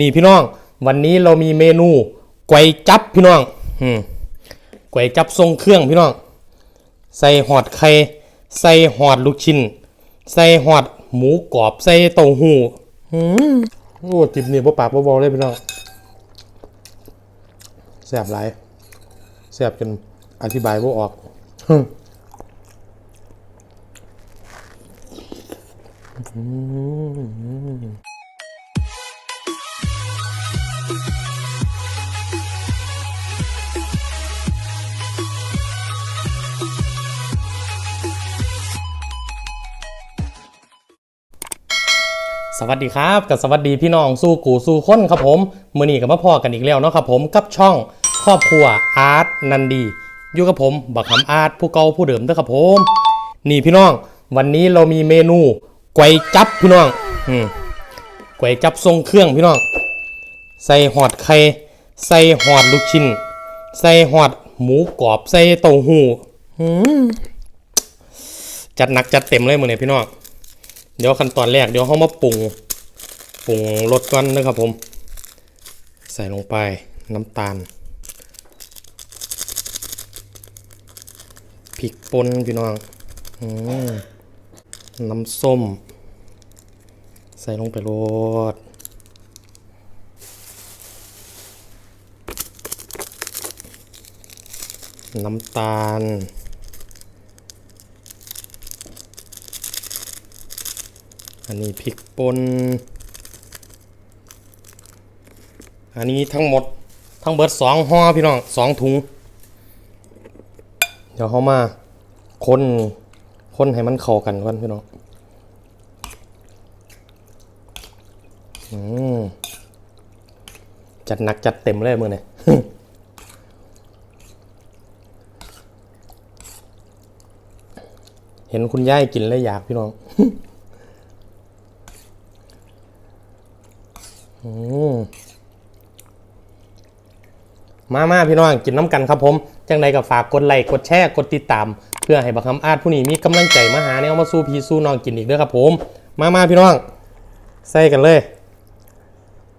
นี่พี่น้อง วันนี้เรามีเมนูก๋วยจับพี่น้องอืมก๋วยจับทรงเครื่องพี่น้อง ใส่หอดไข่ใส่หอดลูกชิ้น ใส่หอดหมูกรอบใส่เต้าหู้อืมโอ้จิบเนี่ยบ่ปากบ่บาเลยพี่น้องแซ่บหลายแซ่บจนอธิบายบ่ออกฮึ่ม สวัสดีครับกับสวัสดีพี่น้องสู้กูสู้ค้นครับผมมือนี้กับมาพอกันอีกแล้วเนาะครับผมกับช่องครอบครัวอาร์ตนันดีอยู่กับผมบักคำอาร์ตผู้เก่าผู้เดิมเด้อครับผม นี่พี่น้องวันนี้เรามีเมนูก๋วยจับพี่น้องอืมก๋วยจับทรงเครื่องพี่น้อง ใส่หอดไข่ใส่หอดลูกชิ้น ใส่หอดหมูกรอบใส่เต้าหู้อืมจัดหนักจัดเต็มเลยมือนี้พี่น้อง เดี๋ยวขั้นตอนแรกเดี๋ยวเขามาปรุงปรุงรสก่อนนะครับผม ใส่ลงไปน้ำตาลพริกป่นพี่น้องอน้ำส้ม ใส่ลงไปโรดน้ำตาล อันนี้พริกป่นอันนี้ทั้งหมดทั้งเบิดสองห่อพี่น้องสองถุง เดี๋ยวเขามาคนคนให้มันเข้ากันก่อนพี่น้องอืมจัดหนักจัดเต็มเลยมือเนี่ยเห็นคุณย่ายกินแล้วอยากพี่น้อง มามาพี่น้องกินน้ำกันครับผม จังใดก็ฝากกดไลค์กดแชร์กดติดตาม เพื่อให้บักคำอาจผู้นี้มีกำลังใจมาหาแนวมาสู้พีสู้น้องกินอีกเด้อครับผม มามาพี่น้อง ใส่กันเลย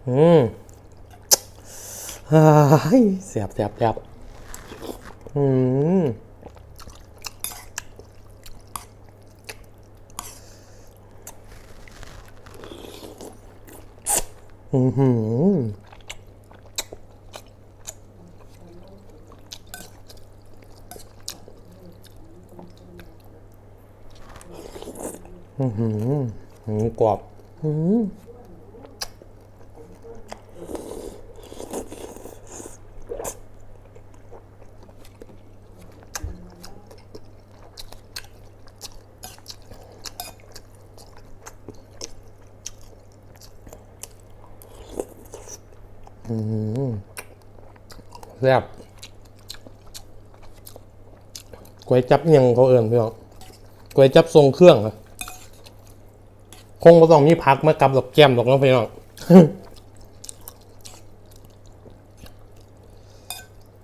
อืมเฮ้ยเสียบเสียบเสียบอืม อือหืออือหือหือกรอบ อือ แซ่บก๋วยจับยังเขาเอิ่นพี่น้องก๋วยจับทรงเครื่องครับคงก็ต้องมีพักมากับดอกแก้มดอกน้องพี่น้อง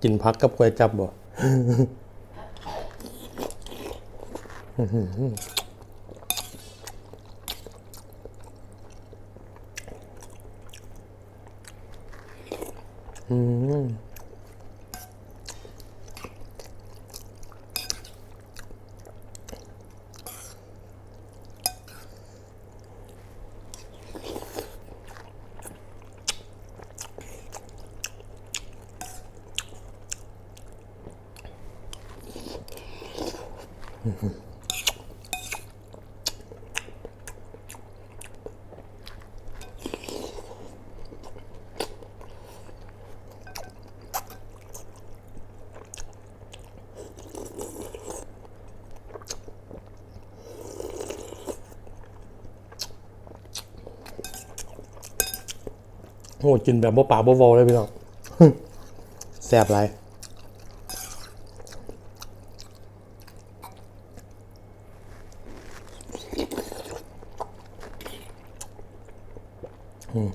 กินพักกับก๋วยจับบ่ อืม โอ้กินแบบบ่ปากบ่เบาเลยพี่น้องแซ่บไรอืม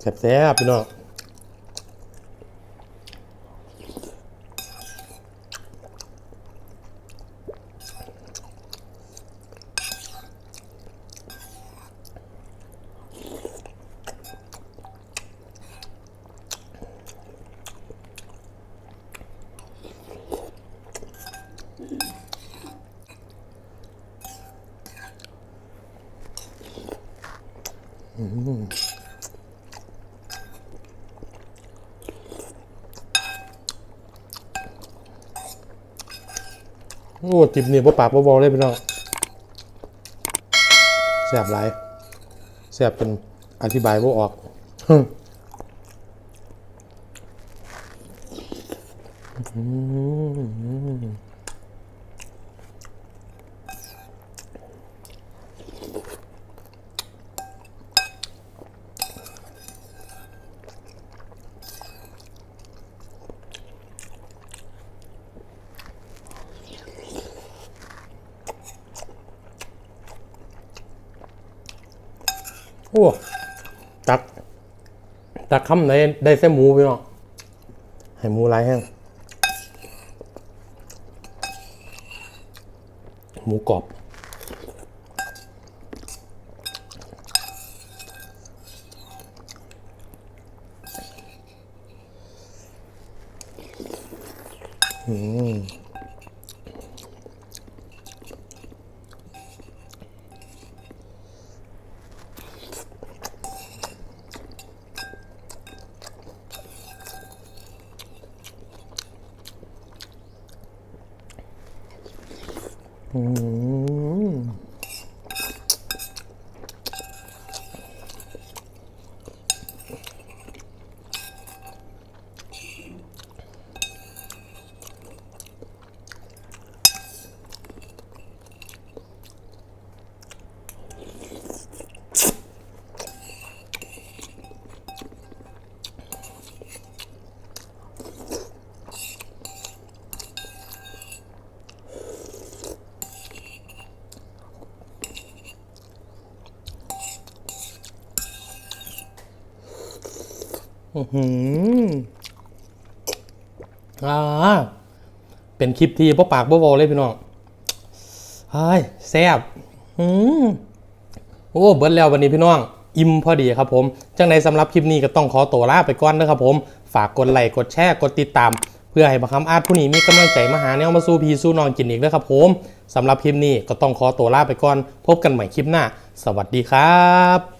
แซ่บๆพี่น้อง โอ้จิบเนี่บ่ปากบ่บอเลยพี่น้องแสบหลายแสบจนอธิบายบ่ออก โอ้ตัก ตักคำไหนได้แค่หมูพี่น้องให้หมูหลายแห้งหมูกรอบอืม อื อืออ่า เป็นคลิปที่พ่ปากบ่บอเลยพี่น้องเฮ้ยแซ่บอืมโอ้เบิร์ดแล้ววันนี้พี่น้อง อิ่มพอดีครับผมจังในสำหรับคลิปนี้ก็ต้องขอตัวลาไปก่อนนะครับผม ฝากกดไลค์กดแชร์กดติดตาม เพื่อให้บักคำอาร์ตผู้นี้มีกำลังใจมาหาแนวมาสู้พีสู้นองกินอีกนะครับผมสำหรับคลิปนี้ก็ต้องขอตัวลาไปก่อน พบกันใหม่คลิปหน้า สวัสดีครับ